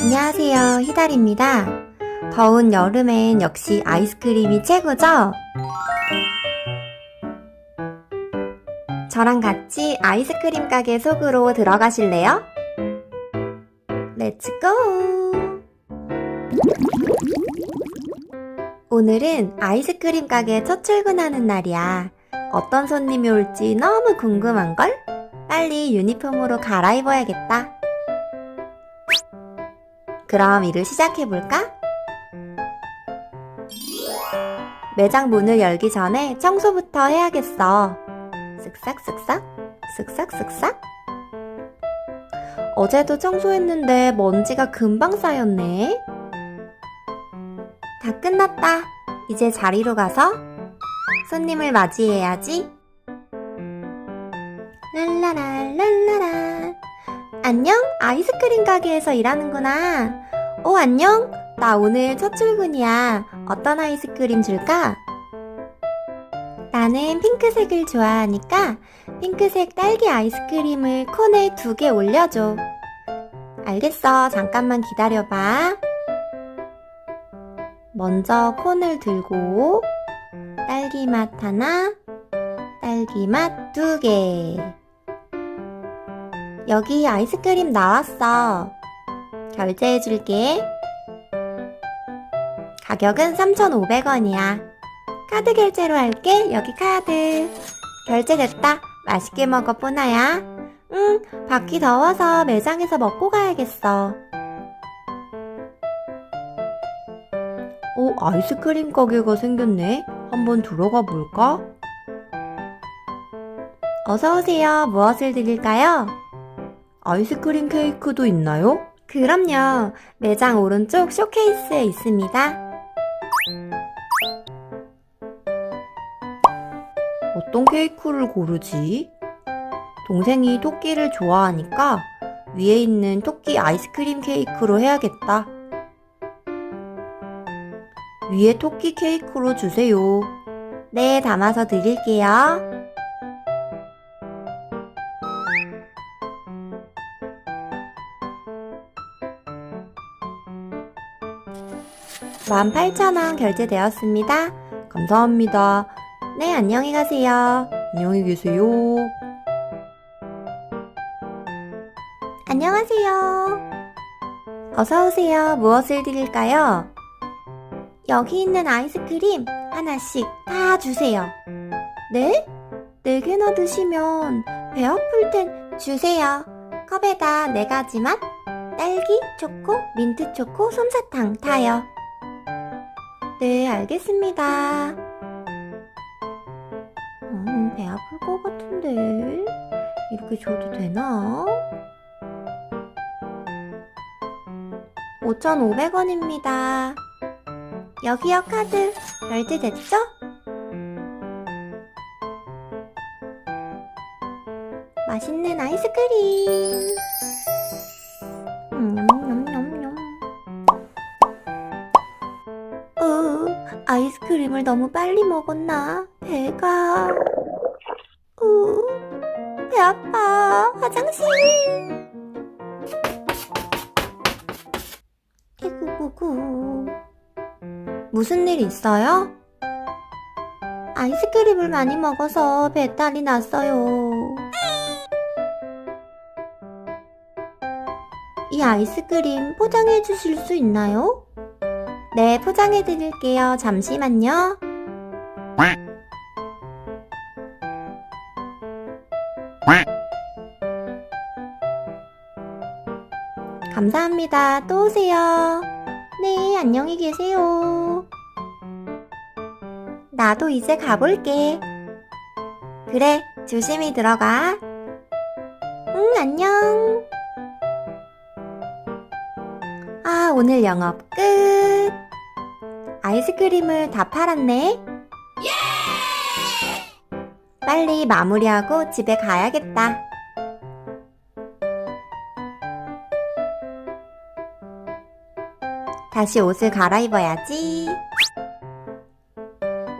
안녕하세요, 희달입니다. 더운 여름엔 역시 아이스크림이 최고죠? 저랑 같이 아이스크림 가게 속으로 들어가실래요? 렛츠고! 오늘은 아이스크림 가게 첫 출근하는 날이야. 어떤 손님이 올지 너무 궁금한걸? 빨리 유니폼으로 갈아입어야겠다. 그럼 일을 시작해볼까? 매장 문을 열기 전에 청소부터 해야겠어. 쓱싹쓱싹, 쓱싹쓱싹. 어제도 청소했는데 먼지가 금방 쌓였네. 다 끝났다. 이제 자리로 가서 손님을 맞이해야지. 안녕? 아이스크림 가게에서 일하는구나. 오, 안녕? 나 오늘 첫 출근이야. 어떤 아이스크림 줄까? 나는 핑크색을 좋아하니까 핑크색 딸기 아이스크림을 콘에 두 개 올려줘. 알겠어. 잠깐만 기다려봐. 먼저 콘을 들고 딸기 맛 하나, 딸기 맛 두 개. 여기 아이스크림 나왔어. 결제해줄게. 가격은 3,500원이야. 카드 결제로 할게. 여기 카드. 결제됐다. 맛있게 먹어, 뽀나야. 응, 밖이 더워서 매장에서 먹고 가야겠어. 오, 아이스크림 가게가 생겼네. 한번 들어가 볼까? 어서오세요. 무엇을 드릴까요? 아이스크림 케이크도 있나요? 그럼요. 매장 오른쪽 쇼케이스에 있습니다. 어떤 케이크를 고르지? 동생이 토끼를 좋아하니까 위에 있는 토끼 아이스크림 케이크로 해야겠다. 위에 토끼 케이크로 주세요. 네, 담아서 드릴게요. 만 8,000원 결제되었습니다. 감사합니다. 네, 안녕히 가세요. 안녕히 계세요. 안녕하세요. 어서오세요. 무엇을 드릴까요? 여기 있는 아이스크림 하나씩 다 주세요. 네? 네 개나 드시면 배 아플 땐 주세요. 컵에다 네 가지 맛, 딸기, 초코, 민트 초코, 솜사탕 다요. 네, 알겠습니다. 음, 배 아플 것 같은데. 이렇게 줘도 되나? 5,500원입니다. 여기요, 카드. 결제 됐죠? 맛있는 아이스크림. 아이스크림을 너무 빨리 먹었나? 배가. 으, 배 아파. 화장실. 이구구구. 무슨 일 있어요? 아이스크림을 많이 먹어서 배탈이 났어요. 이 아이스크림 포장해 주실 수 있나요? 네, 포장해 드릴게요. 잠시만요. 감사합니다. 또 오세요. 네, 안녕히 계세요. 나도 이제 가볼게. 그래, 조심히 들어가. 응, 안녕. 아, 오늘 영업 끝. 아이스크림을 다 팔았네. 빨리 마무리하고 집에 가야겠다. 다시 옷을 갈아입어야지.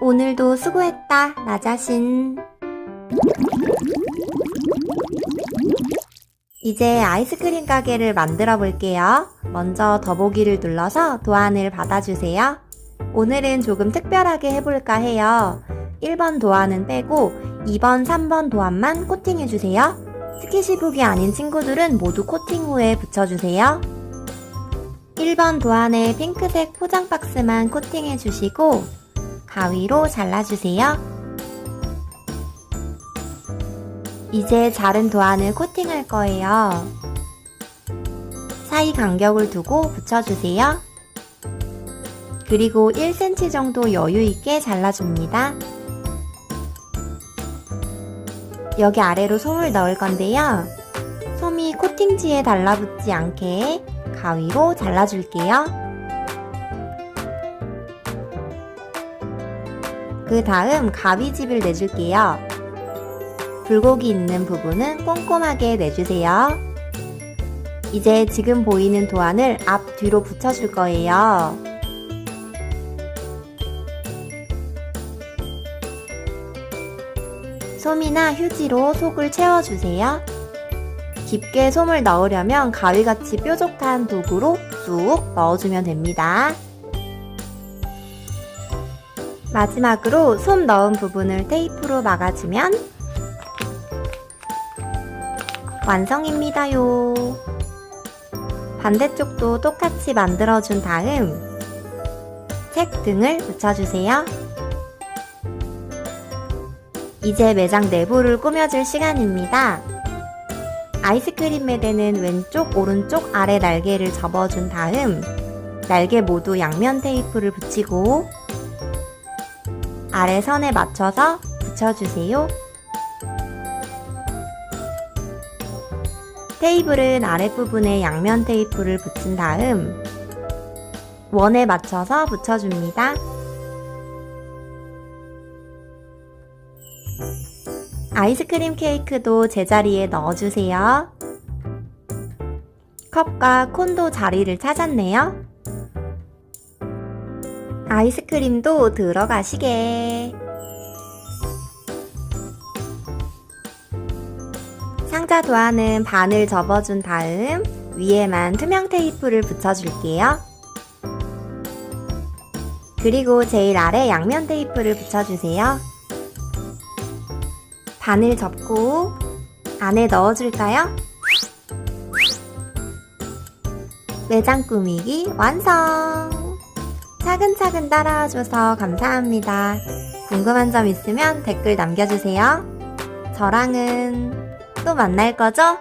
오늘도 수고했다, 나 자신. 이제 아이스크림 가게를 만들어 볼게요. 먼저 더보기를 눌러서 도안을 받아주세요. 오늘은 조금 특별하게 해볼까 해요. 1번 도안은 빼고 2번, 3번 도안만 코팅해주세요. 스케치북이 아닌 친구들은 모두 코팅 후에 붙여주세요. 1번 도안에 핑크색 포장 박스만 코팅해주시고 가위로 잘라주세요. 이제 자른 도안을 코팅할 거예요. 사이 간격을 두고 붙여주세요. 그리고 1cm 정도 여유 있게 잘라줍니다. 여기 아래로 솜을 넣을 건데요. 솜이 코팅지에 달라붙지 않게 가위로 잘라줄게요. 그 다음 가위집을 내줄게요. 굴곡이 있는 부분은 꼼꼼하게 내주세요. 이제 지금 보이는 도안을 앞 뒤로 붙여줄 거예요. 솜이나 휴지로 속을 채워주세요. 깊게 솜을 넣으려면 가위같이 뾰족한 도구로 쑥 넣어주면 됩니다. 마지막으로 솜 넣은 부분을 테이프로 막아주면 완성입니다요. 반대쪽도 똑같이 만들어준 다음 책 등을 붙여주세요. 이제 매장 내부를 꾸며줄 시간입니다. 아이스크림 매대는 왼쪽, 오른쪽, 아래 날개를 접어준 다음 날개 모두 양면 테이프를 붙이고 아래 선에 맞춰서 붙여주세요. 테이블은 아랫부분에 양면 테이프를 붙인 다음 원에 맞춰서 붙여줍니다. 아이스크림 케이크도 제자리에 넣어주세요. 컵과 콘도 자리를 찾았네요. 아이스크림도 들어가시게. 상자 도안은 반을 접어준 다음 위에만 투명 테이프를 붙여줄게요. 그리고 제일 아래 양면 테이프를 붙여주세요. 반을 접고 안에 넣어줄까요? 매장 꾸미기 완성! 차근차근 따라와줘서 감사합니다. 궁금한 점 있으면 댓글 남겨주세요. 저랑은 또 만날 거죠?